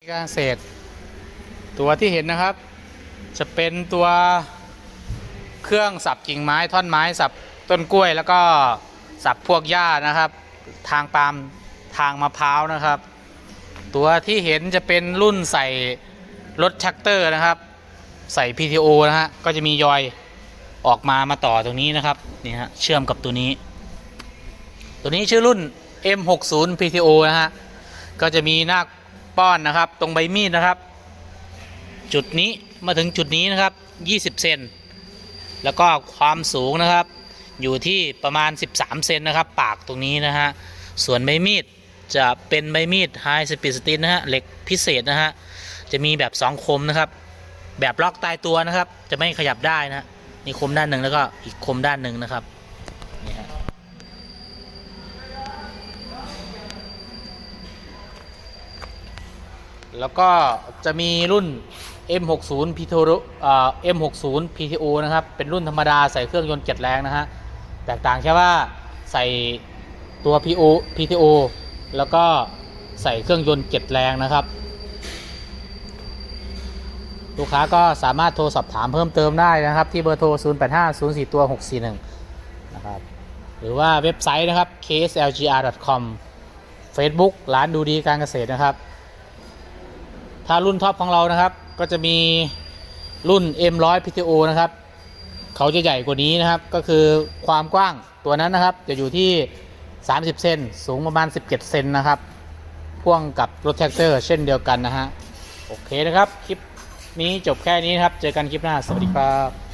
การเกษตรตัวที่เห็นนะครับ จะเป็นตัวเครื่องสับกิ่งไม้ท่อนไม้สับต้นกล้วย แล้วก็สับพวกหญ้านะครับ ทางปาล์มทางมะพร้าวนะครับ ตัวที่เห็นจะเป็นรุ่นใส่รถแท็กเตอร์นะครับ ใส่ PTO นะฮะก็จะมียอยออกมามาต่อตรงนี้นะครับนี่ฮะเชื่อมกับตัวนี้ ตัวนี้ชื่อรุ่น M60 PTO นะฮะก็จะมีหน้า ป้อนนะครับ ตรงใบมีดนะครับ จุดนี้มาถึงจุดนี้นะครับ 20 เซนแล้วก็ความสูงนะครับ อยู่ที่ประมาณ 13 เซนนะครับ ปากตรงนี้นะฮะส่วนใบมีดจะเป็นใบมีด High Speed Steel นะฮะเหล็กพิเศษนะฮะจะมีแบบ 2 คมนะครับ แบบล็อกตายตัวนะครับ จะไม่ขยับได้นะนี่คมด้านหนึ่งแล้วก็อีกคมด้านหนึ่งนะครับ นี่ฮะ แล้วก็จะมีรุ่น M60 PTO อ่า M60 PTO นะครับ เป็นรุ่นธรรมดาใส่เครื่องยนต์เจ็ดแรงนะฮะ แตกต่างแค่ว่าใส่ตัว PO PTO แล้วก็ใส่เครื่องยนต์เจ็ดแรงนะครับ ลูกค้าก็สามารถโทรสอบถามเพิ่มเติมได้นะครับ ที่เบอร์โทร 085 04ตัว641 นะครับ หรือว่าเว็บไซต์นะครับ kslgr.com Facebook ร้านดูดีการเกษตรนะครับ ถ้ารุ่นท็อปของเรานะครับ ก็จะมีรุ่น M100 PTO นะครับ เขาจะใหญ่กว่านี้นะครับ ก็คือความกว้างตัวนั้นนะครับ จะอยู่ที่ 30 เซนสูงประมาณ 17 เซนนะครับ พ่วงกับรถแท็กเตอร์เช่นเดียวกันนะฮะ โอเคนะครับ คลิปนี้จบแค่นี้นะครับ เจอกันคลิปหน้า สวัสดีครับ